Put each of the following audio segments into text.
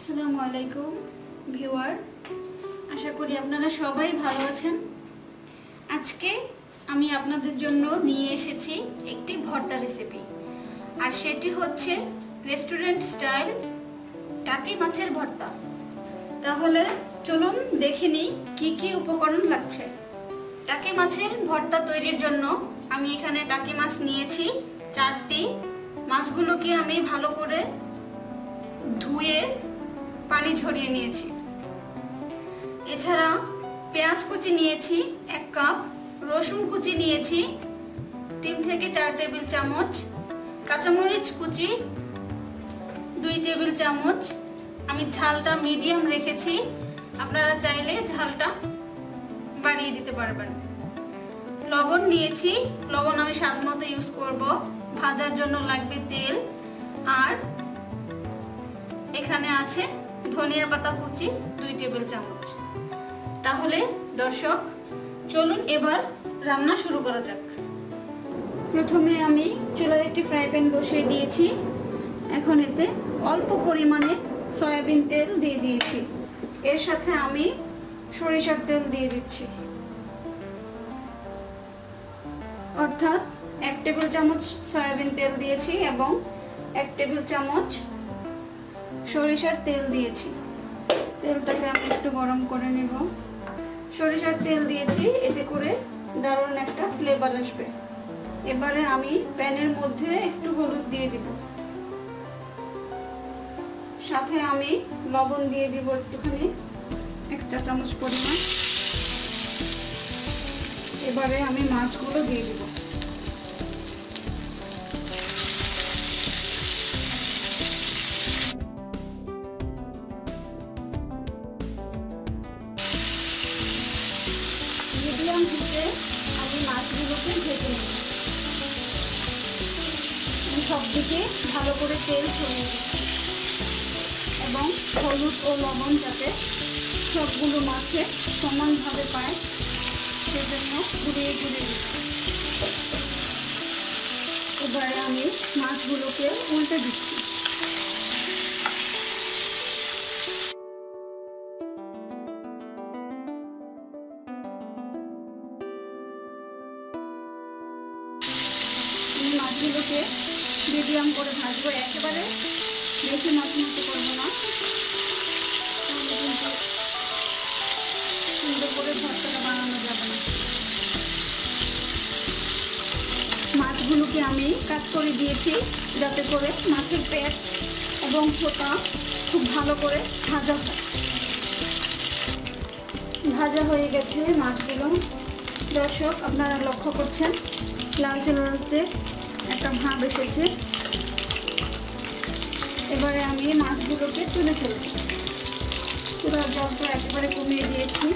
আসসালামু আলাইকুম, ভিউয়ার। আশা করি আপনারা সবাই ভালো আছেন। আজকে আমি আপনাদের জন্য নিয়ে এসেছি একটি ভর্তা রেসিপি আর সেটি হচ্ছে রেস্টুরেন্ট স্টাইল টাকি মাছের ভর্তা। তাহলে চলুন দেখে নিই কি কি উপকরণ লাগছে। টাকি মাছের ভর্তা তৈরির জন্য আমি এখানে টাকি মাছ নিয়েছি, চারটি। মাছগুলোকে আমি ভালো করে ধুয়ে পানি ঝরিয়ে নিয়েছি। এছাড়া পেঁয়াজ কুচি নিয়েছি এক কাপ, রসুন কুচি নিয়েছি তিন থেকে চার টেবিল চামচ, কাঁচামরিচ কুচি দুই টেবিল চামচ। আমি ঝালটা মিডিয়াম রেখেছি, আপনারা চাইলে ঝালটা বাড়িয়ে দিতে পারবেন। লবণ নিয়েছি, লবণ আমি স্বাদ মতো ইউজ করব। ভাজার জন্য লাগবে তেল। আর এখানে আছে ধনিয়া পাতা কুচি, দুই টেবিল চামচ। তাহলে দর্শক, চলুন এবার রান্না শুরু করা যাক। প্রথমে আমি চুলায় একটি ফ্রাই প্যান বসিয়ে দিয়েছি। এখন এতে অল্প পরিমাণে সয়াবিন তেল দিয়ে দিয়েছি। এর সাথে আমি সরিষার তেল দিয়ে দিচ্ছি। অর্থাৎ এক টেবিল চামচ সয়াবিন তেল দিয়েছি এবং এক টেবিল চামচ সরিষার তেল দিয়েছি। তেলটাকে আমি একটু গরম করে নেব। সরিষার তেল দিয়েছি, এতে করে দারুণ একটা ফ্লেভার আসবে। এবারে আমি প্যানের মধ্যে একটু হলুদ দিয়ে দিব। সাথে আমি লবণ দিয়ে দিব একটুখানি, এক চা চামচ পরিমাণ। এবারে আমি মাছগুলো দিয়ে দিব। সব দিকে ভালো করে তেল ছড়িয়ে দিচ্ছি। এবং হলুদ ও লবণ যাতে সবগুলো মাছে সমানভাবে পায়, সেজন্য ঘুরিয়ে ঘুরিয়ে দিচ্ছি। এবারে আমি মাছগুলোকে উল্টে দিচ্ছি। মাছগুলোকে মিডিয়াম করে ভাজবো, একেবারে বেশি মাছ মতো করব না। সুন্দর করে ভর্তাটা বানানো যাবে না। মাছগুলোকে আমি কাট করে দিয়েছি, যাতে করে মাছের পেট এবং ফোটা খুব ভালো করে ভাজা হয়। ভাজা হয়ে গেছে মাছগুলো। দর্শক, আপনারা লক্ষ্য করছেন, লালচে লালচে একটা ভাব এসেছে এবারে আমি মাছগুলোকে তুলে ফেলছি পুরো জলটা একেবারে কমিয়ে দিয়েছি।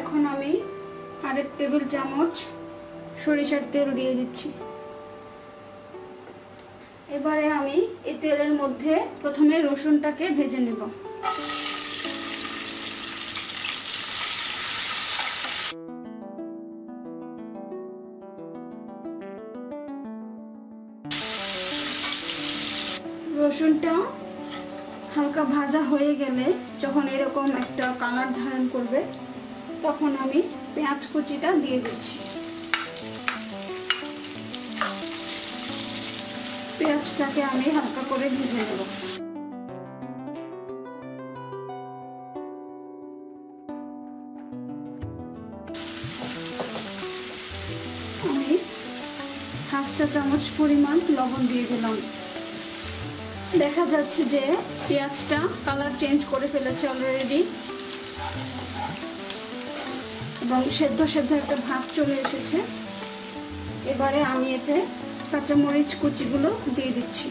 এখন আমি আরেক টেবিল চামচ সরিষার তেল দিয়ে দিচ্ছি। এবারে আমি এই তেলের মধ্যে প্রথমে রসুনটাকে ভেজে নেব। রসুনটা হালকা ভাজা হয়ে গেলে যখন এরকম একটা কালার ধারণ করবে, তখন আমি পেঁয়াজ কুচিটা দিয়ে দিচ্ছি। পেঁয়াজটাকে আমি হালকা করে ভেজে নেব। আমি হাফ চা চামচ পরিমাণ লবণ দিয়ে দিলাম। দেখা যাচ্ছে যে পেঁয়াজটা কালার চেঞ্জ করে ফেলেছে অলরেডি এবং সেদ্ধ সেদ্ধ একটা ভাব চলে এসেছে। এবারে আমি এতে কাঁচামরিচ কুচিগুলো দিয়ে দিচ্ছি।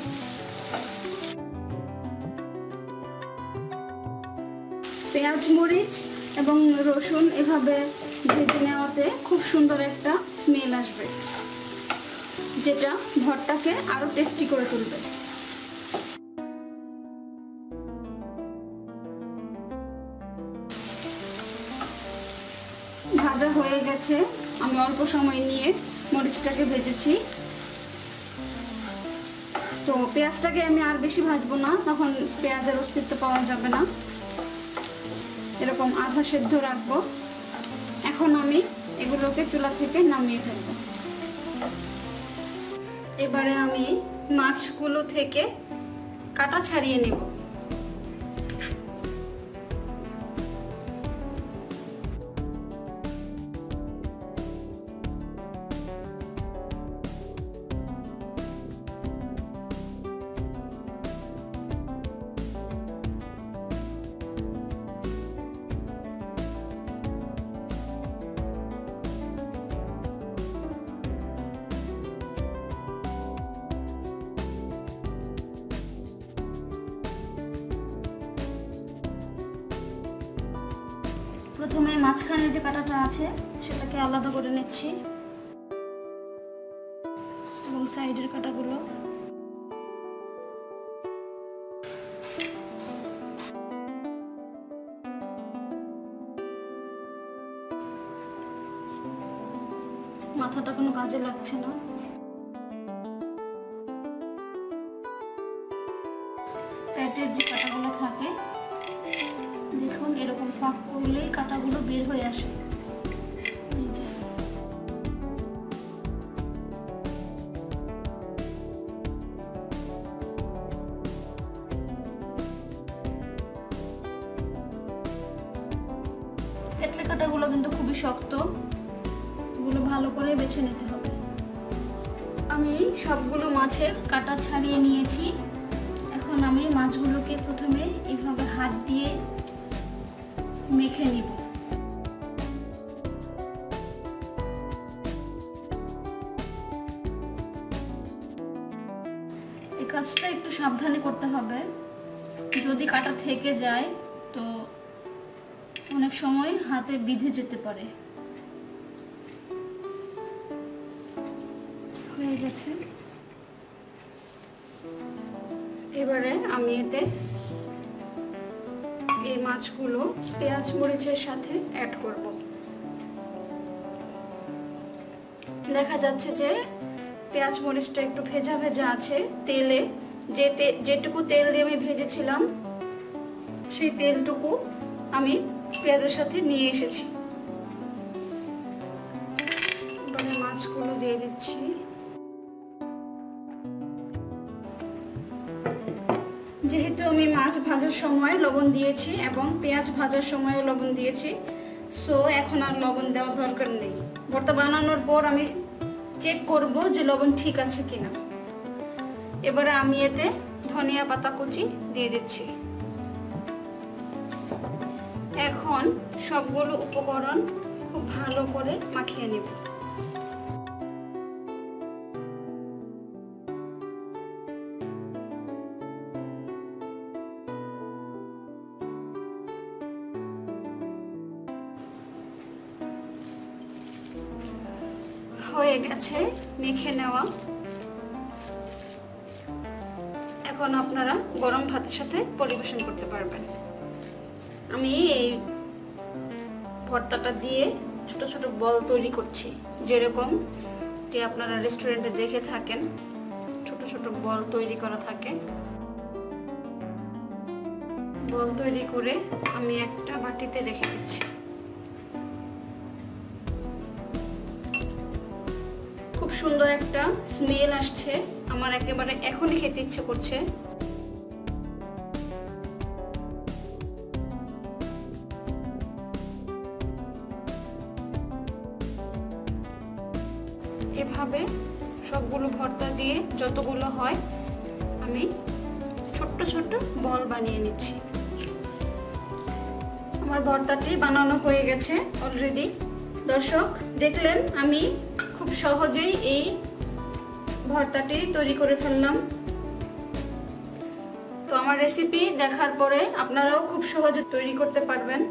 পেঁয়াজ মরিচ এবং রসুন এভাবে ভেজে নেওয়াতে খুব সুন্দর একটা স্মেল আসবে, যেটা ভরটাকে আরও টেস্টি করে তুলবে। গেছে আমি অল্প সময় নিয়ে মরিচটাকে ভেজেছি। তো পেঁয়াজটাকে আমি আর বেশি ভাজবো না, তখন পেঁয়াজের অস্তিত্ব পাওয়া যাবে না। এরকম আধা সেদ্ধ রাখব। এখন আমি এগুলোকে চুলা থেকে নামিয়ে ফেলব। এবারে আমি মাছগুলো থেকে কাটা ছাড়িয়ে নেব। প্রথমে মাঝখানে যে কাঁটাটা আছে, সেটাকে আলাদা করে নিচ্ছি। এবং সাইডের কাঁটাগুলো। মাথাটা কোনো কাজে লাগছে না। করলেই কাঁটাগুলো বের হয়ে আসে। পেটলে কাঁটাগুলো কিন্তু খুবই শক্ত। এগুলো ভালো করে বেছে নিতে হবে। আমি সবগুলো মাছের কাটা ছাড়িয়ে নিয়েছি। এখন আমি মাছগুলোকে প্রথমে এইভাবে হাত দিয়ে মেখে নিব। এই কাজটা একটু সাবধানে করতে হবে। যদি কাটা থেকে যায়, তো অনেক সময় হাতে বিধে যেতে পারে। হয়ে গেছে। এবারে আমি এতে এই মাছগুলো পেঁয়াজ মরিচের সাথে অ্যাড করব। দেখা যাচ্ছে যে পেঁয়াজ মরিচটা একটু ভেজা ভেজা আছে তেলে। যে যেটুকু তেল দিয়ে আমি ভেজেছিলাম, সেই তেলটুকু আমি পেঁয়াজের সাথে নিয়ে এসেছি। মাছগুলো দিয়ে দিচ্ছি। যেহেতু আমি মাছ ভাজার সময় লবণ দিয়েছি এবং পেঁয়াজ ভাজার সময়ও লবণ দিয়েছি সো এখন আর লবণ দেওয়ার দরকার নেই। ভর্তা বানানোর পর আমি চেক করব যে লবণ ঠিক আছে কিনা। এবারে আমি এতে ধনিয়া পাতা কুচি দিয়ে দিচ্ছি। এখন সবগুলো উপকরণ খুব ভালো করে মাখিয়ে নেব। হয়ে গেছে, মেখে নেওয়া। এখন আপনারা গরম ভাতের সাথে পরিবেশন করতে পারবেন। আমি এই ভর্তাটা দিয়ে ছোট ছোট বল তৈরি করছি। যেরকম আপনারা রেস্টুরেন্টে দেখে থাকেন, ছোট ছোট বল তৈরি করা থাকে। বল তৈরি করে আমি একটা বাটিতে রেখে দিচ্ছি। সুন্দর একটা স্মেল আসছে। আমার একেবারে এখনই খেতে ইচ্ছে করছে। এভাবে সবগুলো ভর্তা দিয়ে যতগুলো হয়, আমি ছোট্ট ছোট্ট বল বানিয়ে নিচ্ছি। আমার ভর্তাটি বানানো হয়ে গেছে অলরেডি দর্শক, দেখলেন আমি খুব সহজেই এই ভর্তাটি তৈরি করে ফেললাম। তো আমার রেসিপি দেখার পরে আপনারাও খুব সহজে তৈরি করতে পারবেন।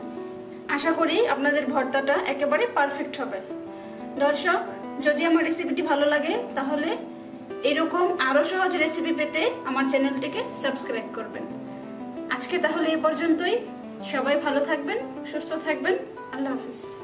আশা করি আপনাদের ভর্তাটা একেবারে পারফেক্ট হবে। দর্শক, যদি আমার রেসিপিটি ভালো লাগে, তাহলে এরকম আরও সহজ রেসিপি পেতে আমার চ্যানেলটিকে সাবস্ক্রাইব করবেন। আজকে তাহলে এই পর্যন্তই। সবাই ভালো থাকবেন, সুস্থ থাকবেন। আল্লাহ হাফিজ।